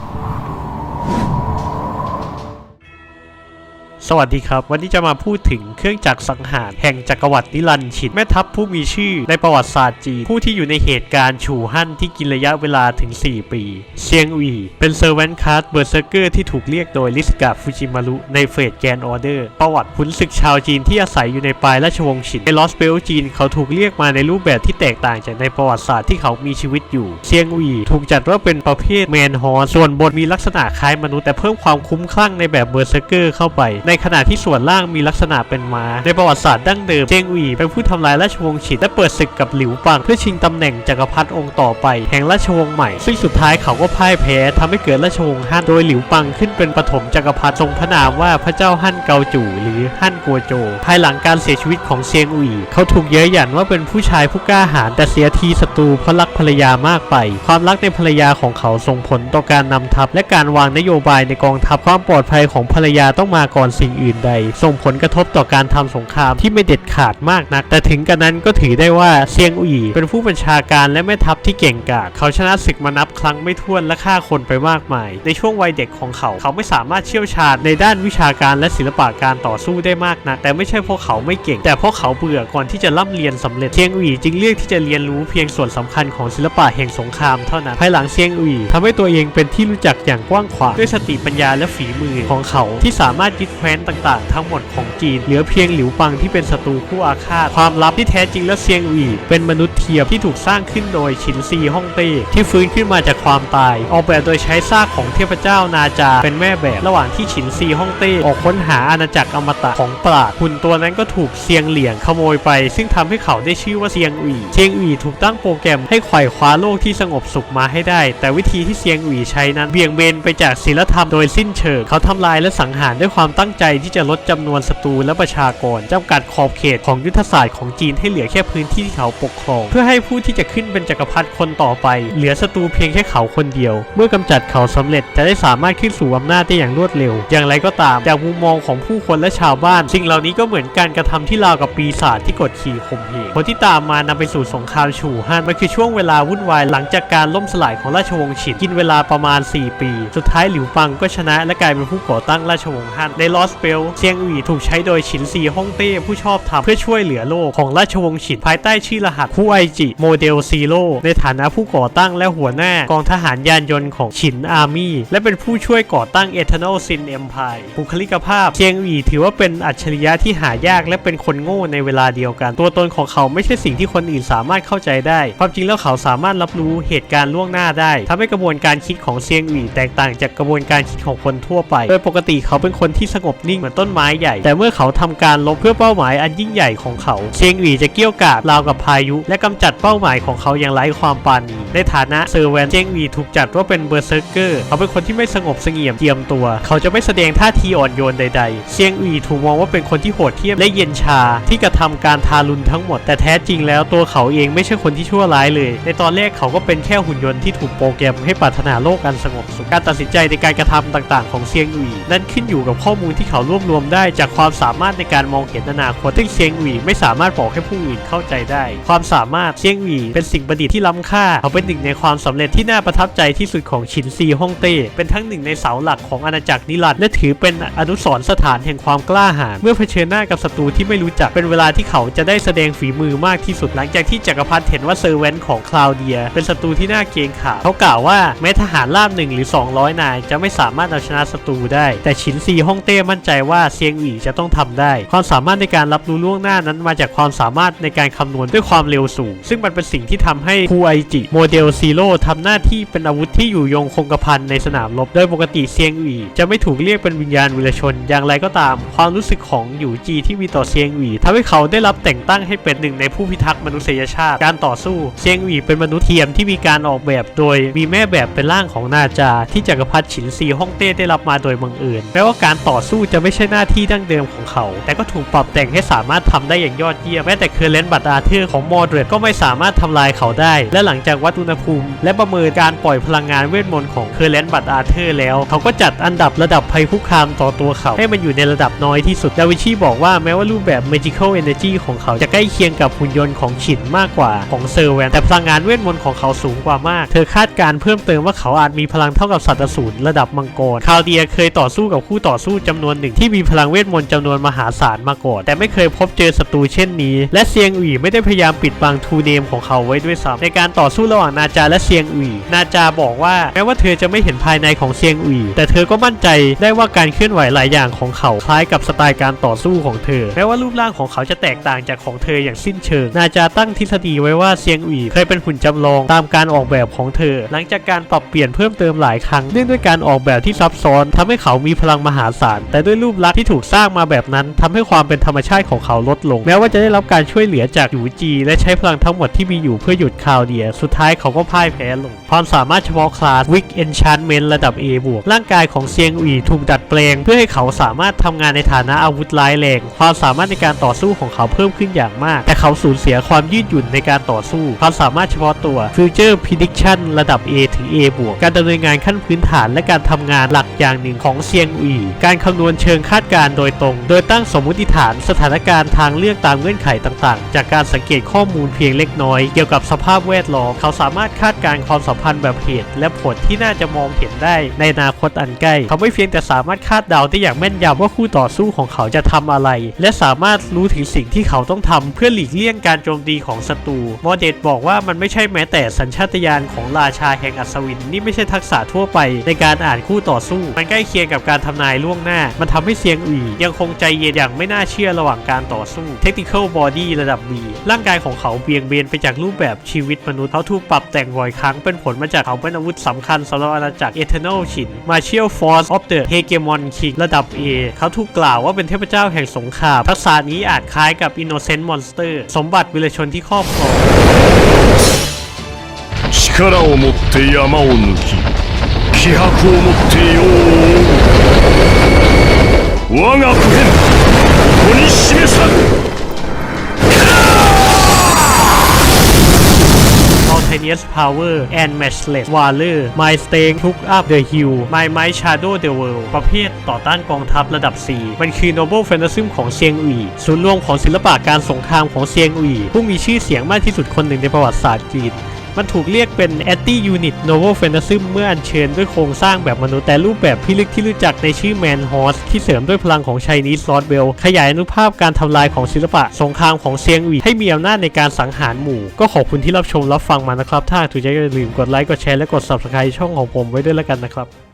Thank you. สวัสดีครับ วันนี้จะมาพูดถึงเครื่องจักรสังหาร แห่งจักรวรรดินิรันดร์ชินแม่ทัพผู้มีชื่อในประวัติศาสตร์จีนผู้ที่อยู่ในเหตุการณ์ฉู่ฮั่นที่กินระยะเวลาถึง 4 ปีเซียงอีเป็นเซอร์เวนคาร์ดเบอร์เซอร์เกอร์ที่ถูกเรียกโดยลิสกาฟูจิมารุในเฟสแกนออเดอร์ ประวัติขุนศึกชาวจีนที่อาศัยอยู่ในปลายราชวงศ์ฉินในลอสเบลจีนเขาถูกเรียกมาในรูปแบบที่แตกต่างจากในประวัติศาสตร์ที่เขามีชีวิตอยู่เซียงอีถูกจัดว่าเป็นประเภทแมนฮอส่วนบนมีลักษณะคล้ายมนุษย์แต่เพิ่มความคุ้มคลั่งในแบบเบอร์เซอร์เกอร์เข้าไปในขณะที่ส่วนล่างมีลักษณะเป็นม้า ในประวัติศาสตร์ดั้งเดิมเจงอีเป็นผู้ทำลายราชวงศ์ฉินและเปิดศึกกับหลิวปัง เพื่อชิงตำแหน่งจักรพรรดิองค์ต่อไป แห่งราชวงศ์ใหม่ ซึ่งสุดท้ายเขาก็พ่ายแพ้ทำให้เกิดราชวงศ์ฮั่นโดยหลิวปังขึ้นเป็นปฐมจักรพรรดิทรงพระนามว่าพระเจ้าฮั่นเกาจู่หรือฮั่นกัวโจ ภายหลังการเสียชีวิตของเซียงอุ๋ยเขาถูกเย้ยหยันว่าเป็นผู้ชายผู้กล้าหาญแต่เสียทีศัตรูเพราะรักภรรยามากไป ความรักในภรรยาของเขาส่งผลต่อการนำทัพและการวางนโยบายในกองทัพความปลอดภัยของภรรยาต้องมาก่อนสิ่งอื่นใด ส่งผลกระทบต่อการทำสงครามที่ไม่เด็ดขาดมากนัก แต่ถึงกระนั้นก็ถือได้ว่าเซียงอุ๋ยเป็นผู้บัญชาการและแม่ทัพที่เก่งกาจเขาชนะศึกมานับครั้งไม่ถ้วนและฆ่าคนไปมากมาย ในช่วงวัยเด็กของเขา เขาไม่สามารถเชี่ยวชาญในด้านวิชาการและศิลปะการต่อสู้ได้มากนัก แต่ไม่ใช่เพราะเขาไม่เก่ง แต่เพราะเขาเบื่อก่อนที่จะร่ำเรียนสำเร็จเซียงอุ๋ยจึงเลือกที่จะเรียนรู้เพียงส่วนสำคัญของศิลปะแห่งสงครามเท่านั้นภายหลังเซียงอุ๋ยทำให้ตัวเองเป็นที่รู้จักอย่างกว้างขวางด้วยสติปัญญาและฝีมือของเขาที่สามารถยึดแคว้นต่างๆ ทั้งหมดของจีน เหลือเพียงหลิวปังที่เป็นศัตรูคู่อาฆาต ความลับที่แท้จริงแล้วเซียงอุ๋เป็นมนุษย์เทียมที่ถูกสร้างขึ้นโดยชินซีฮ่องเต้ที่ฟื้นขึ้นมาจากความตาย ออกแบบโดยใช้ซากของเทพเจ้านาจา เป็นแม่แบบ ระหว่างที่ฉินซีฮ่องเต้ออกค้นหาอาณาจักรอมตะของปราดหุ่นตัวนั้นก็ถูกเซียงเหลียงขโมยไป ซึ่งทำให้เขาได้ชื่อว่าเซียงอุ๋เซียงอุ๋ถูกตั้งโปรแกรมให้ไขว่คว้าโลกที่สงบสุขมาให้ได้ แต่วิธีที่เซียงอุ๋ใช้นั้นเบี่ยงเบนไปจากศีลธรรมโดยสิ้นเชิงเขาทำลายและสังหารด้วยความตั้งใจจที่จะลดจำนวนศัตรูและประชากรจำกัดขอบเขตของยุทธศาสตร์ของจีนให้เหลือแค่พื้นที่ที่เขาปกครอง เพื่อให้ผู้ที่จะขึ้นเป็นจักรพรรดิคนต่อไป เหลือศัตรูเพียงแค่เขาคนเดียว เมื่อกำจัดเขาสำเร็จจะได้สามารถขึ้นสู่อำนาจได้อย่างรวดเร็ว อย่างไรก็ตามจากมุมมองของผู้คนและชาวบ้าน สิ่งเหล่านี้ก็เหมือนการกระทำที่ราวกับปีศาจที่กดขี่ข่มเหงผลที่ตามมานำไปสู่สงครามฉู่ฮั่นมันคือช่วงเวลาวุ่นวายหลังจากการล่มสลายของราชวงศ์ฉินกินเวลาประมาณ 4 ปี สุดท้ายหลิวปังก็ชนะและกลายเป็นผู้ก่อตั้งราชวงศ์ฮั่นในลอสเปลเซียงอุ๋ถูกใช้โดยฉินซีฮ่องเต้ผู้ชอบธรรมเพื่อช่วยเหลือโลกของราชวงศ์ฉินภายใต้ชื่อรหัสคู่ไอจิโมเดลซีโร่ในฐานะผู้ก่อตั้งและหัวหน้ากองทหารยานยนต์ของฉินอาร์มี่และเป็นผู้ช่วยก่อตั้ง Eternal Sin Empire บุคลิกภาพเชียงอีถือว่าเป็นอัจฉริยะที่หายากและเป็นคนโง่ในเวลาเดียวกัน ตัวตนของเขาไม่ใช่สิ่งที่คนอื่นสามารถเข้าใจได้ความจริงแล้วเขาสามารถรับรู้เหตุการณ์ล่วงหน้าได้ทำให้กระบวนการคิดของเซียงอีแตกต่างจากกระบวนการคิดของคนทั่วไป โดยปกติเขาเป็นคนที่สงบนิ่งเหมือนต้นไม้ใหญ่ แต่เมื่อเขาทำการลบเพื่อเป้าหมายอันยิ่งใหญ่ของเขาเซียงอีจะเกี้ยวกาดราวกับพายุ และกำจัดเป้าหมายของเขาอย่างไร้ความปราณีในฐานะเซอร์แวนเซียงอีถูกจัดว่าเป็นเบอร์เซอร์เกอร์เขาเป็นคนที่ไม่สงบเสงี่ยมเจียมตัว เขาจะไม่แสดงท่าทีอ่อนโยนใดๆเซียงอีถูกมองว่าเป็นคนที่โหดเหี้ยมและเย็นชาที่กระทำการทารุณทั้งหมด แต่แท้จริงแล้วตัวเขาเองไม่ใช่คนที่ชั่วร้ายเลย ในตอนแรกเขาก็เป็นแค่หุ่นยนต์ที่ถูกโปรแกรมให้ปรารถนาโลกอันสงบสุขการตัดสินใจในการกระทำต่าง ๆ ของเซียงอีนั่นขึ้นอยู่กับข้อมูลที่เขารวบรวมได้จากความสามารถในการมองเห็นอนาคตซึ่งเซียงอีไม่สามารถบอกให้ผู้อื่นเข้าใจได้ ความสามารถเซียงอีเป็นสิ่งประดิษฐ์ที่ล้ำค่า เขาเป็นหนึ่งในความสำเร็จที่น่าประทับใจที่สุดของชินซีฮ่องเต้ เป็นทั้งหนึ่งในเสาหลักของอาณาจักรนิรันดร์และถือเป็นอนุสรณ์สถานแห่งความกล้าหาญเมื่อเผชิญหน้ากับศัตรูที่ไม่รู้จักเป็นเวลาที่เขาจะได้แสดงฝีมือมากที่สุดหลังจากที่จักรพรรดิเห็นว่าเซอร์เวนของคลาวเดีย เป็นศัตรูที่น่าเกรงขามเขากล่าวว่าแม้ทหารราบหนึ่งหรือ 200 นาย จะไม่สามารถเอาชนะศัตรูได้แต่ชินซีฮ่องเต้มั่นใจว่าเซียงอีจะต้องทำได้ ความสามารถในการรับรู้ล่วงหน้านั้นมาจากความสามารถในการคำนวณด้วยความเร็วสูง ซึ่งมันเป็นสิ่งที่ทำให้คูไอจิโมเดลซีโร่ทำหน้าที่เป็นอาวุธที่อยู่ยงคงกระพันในสนามรบโดยปกติเซียงอีจะไม่ถูกเรียกเป็นวิญญาณวิรชน อย่างไรก็ตาม ความรู้สึกของหยูจีที่มีต่อเซียงอีทำให้เขาได้รับแต่งตั้งให้เป็นหนึ่งในผู้พิทักษ์มนุษยชาติ การต่อสู้เซียงอีเป็นมนุษย์เทียมที่มีการออกแบบโดยมีแม่แบบเป็นร่างของนาจา ที่จักรพรรดิฉินซีฮ่องเต้ได้รับมาโดยบังเอิญแม้ว่าการต่อสู้จะไม่ใช่หน้าที่ดั้งเดิมของเขา แต่ก็ถูกปรับแต่งให้สามารถทำได้อย่างยอดเยี่ยมแม้แต่เคอร์เลนบัตอาเธอร์ของมอร์เดรดก็ไม่สามารถทำลายเขาได้ และหลังจากวัดอุณหภูมิ และประเมินการปล่อยพลังงานเวทมนต์ของเคอร์เลนบัตอาเธอร์แล้ว เขาก็จัดอันดับระดับภัยคุกคามต่อตัวเขา ให้มันอยู่ในระดับน้อยที่สุดดาวิชีบอกว่าแม้ว่ารูปแบบ Magical Energy ของเขาจะใกล้เคียงกับหุ่นยนต์ของฉินมากกว่าของเซอร์แวนแต่พลังงานเวทมนต์ของเขาสูงกว่ามาก เธอคาดการเพิ่มเติมว่าเขาอาจมีพลังเท่ากับสัตว์อสูรระดับมังกรคาวเดียเคยต่อสู้กับคู่ต่อสู้จำนวนหนึ่งที่มีพลังเวทมนต์จำนวนมหาศาลมาก่อนแต่ไม่เคยพบเจอศัตรูเช่นนี้ และเซียงอีไม่ได้พยายามปิดบังทูเนมของเขาไว้ด้วยซ้ำในการต่อสู้ระหว่างนาจาและเซียงอีนาจาบอกว่าแม้ว่าเธอจะไม่เห็นภายในของเซียงอีแต่เธอก็มั่นใจได้ว่าการเคลื่อนไหวหลายอย่างของเขาคล้ายกับสไตล์การต่อสู้ของเธอแม้ว่ารูปร่างของเขาจะแตกต่างจากของเธออย่างสิ้นเชิง นาจาตั้งทฤษฎีไว้ว่าเซียงอีเคยเป็นหุ่นจำลองตามการออกแบบของเธอ หลังจากการปรับเปลี่ยนเพิ่มเติมหลายครั้งเนื่องด้วยการออกแบบที่ซับซ้อนทำให้เขามีพลังมหาศาลแต่ด้วยรูปลักษณ์ที่ถูกสร้างมาแบบนั้นทำให้ความเป็นธรรมชาติของเขาลดลง แม้ว่าจะได้รับการช่วยเหลือจากหยูจี และใช้พลังทั้งหมดที่มีอยู่เพื่อหยุดคาวเดีย สุดท้ายเขาก็พ่ายแพ้ลง ความสามารถเฉพาะคลาสวิกเอนชานเมนระดับ A บวกร่างกายของเซียงอีถูกดัดแปลง เพื่อให้เขาสามารถทำงานในฐานะอาวุธร้ายแรงความสามารถในการต่อสู้ของเขาเพิ่มขึ้นอย่างมาก แต่เขาสูญเสียความยืดหยุ่นในการต่อสู้ ความสามารถเฉพาะตัว Future Prediction ระดับ A ถึง A บวกการดำเนินงานขั้นพื้นฐานและการทำงานหลักอย่างหนึ่งของเซียงอีการคำนวณเชิงคาดการณ์โดยตรง โดยตั้งสมมุติฐานสถานการณ์ทางเลือกตามเงื่อนไขต่างๆ จากการสังเกตข้อมูลเพียงเล็กน้อย เกี่ยวกับสภาพแวดล้อมเขาสามารถคาดการณ์ความสัมพันธ์แบบเหตุ และผลที่น่าจะมองเห็นได้ในอนาคตอันใกล้เขาไม่เพียงแต่สามารถคาดเดาได้อย่างแม่นยำว่าคู่ต่อสู้ของเขาจะทำอะไร และสามารถรู้ถึงสิ่งที่เขาต้องทำเพื่อหลีกเลี่ยงการโจมตีของศัตรูมอเดตบอกว่ามันไม่ใช่แม้แต่สัญชาตญาณของราชาแห่งอัศวินนี่ไม่ใช่ทักษะทั่วไป ในการอ่านคู่ต่อสู้ มันใกล้เคียงกับการทำนายล่วงหน้ามันทำให้เซียงอียังคงใจเย็นอย่างไม่น่าเชื่อระหว่างการต่อสู้ Technical Body ระดับ B ร่างกายของเขาเบี่ยงเบนไปจากรูปแบบชีวิตมนุษย์เขาถูกปรับแต่งบ่อยครั้งเป็นผลมาจากเขาเป็นอาวุธสำคัญสำหรับอาณาจักร Eternal ชิน Martial Force of the Hegemon King ระดับ A เขาถูกกล่าวว่าเป็นเทพเจ้าแห่งสงคราม ทักษะนี้อาจคล้ายกับ Innocent Monster สมบัติวิรชนที่ครอบครอง 力を持って山を抜き気迫を持って世を覆う 我が普遍ここに示さる Spontaneous Power and Matchless Valor My Strength Took Up the Hill My Might Shadow the World ประเภทต่อต้านกองทัพระดับ 4 มันคือ Noble Fantasy ของเซียงอีศูนย์รวมของศิลปะการสงครามของเซียงอีผู้มีชื่อเสียงมากที่สุดคนหนึ่งในประวัติศาสตร์จีน มันถูกเรียกเป็น Anti Unit Novel Fantasy เมื่ออัญเชิญด้วยโครงสร้างแบบมนุษย์แต่รูปแบบพิลึกที่รู้จักในชื่อแมนฮอสที่เสริมด้วยพลังของ Chinese Lord Bell ขยายอนุภาพการทำลายของศิลปะ สงครามของเซียงอีให้มีอำนาจในการสังหารหมู่ ก็ขอบคุณที่รับชมรับฟังมานะครับ ถ้าถูกใจอย่าลืมกดไลค์กดแชร์และกด Subscribe ช่องของผมไว้ด้วยแล้วกันนะครับ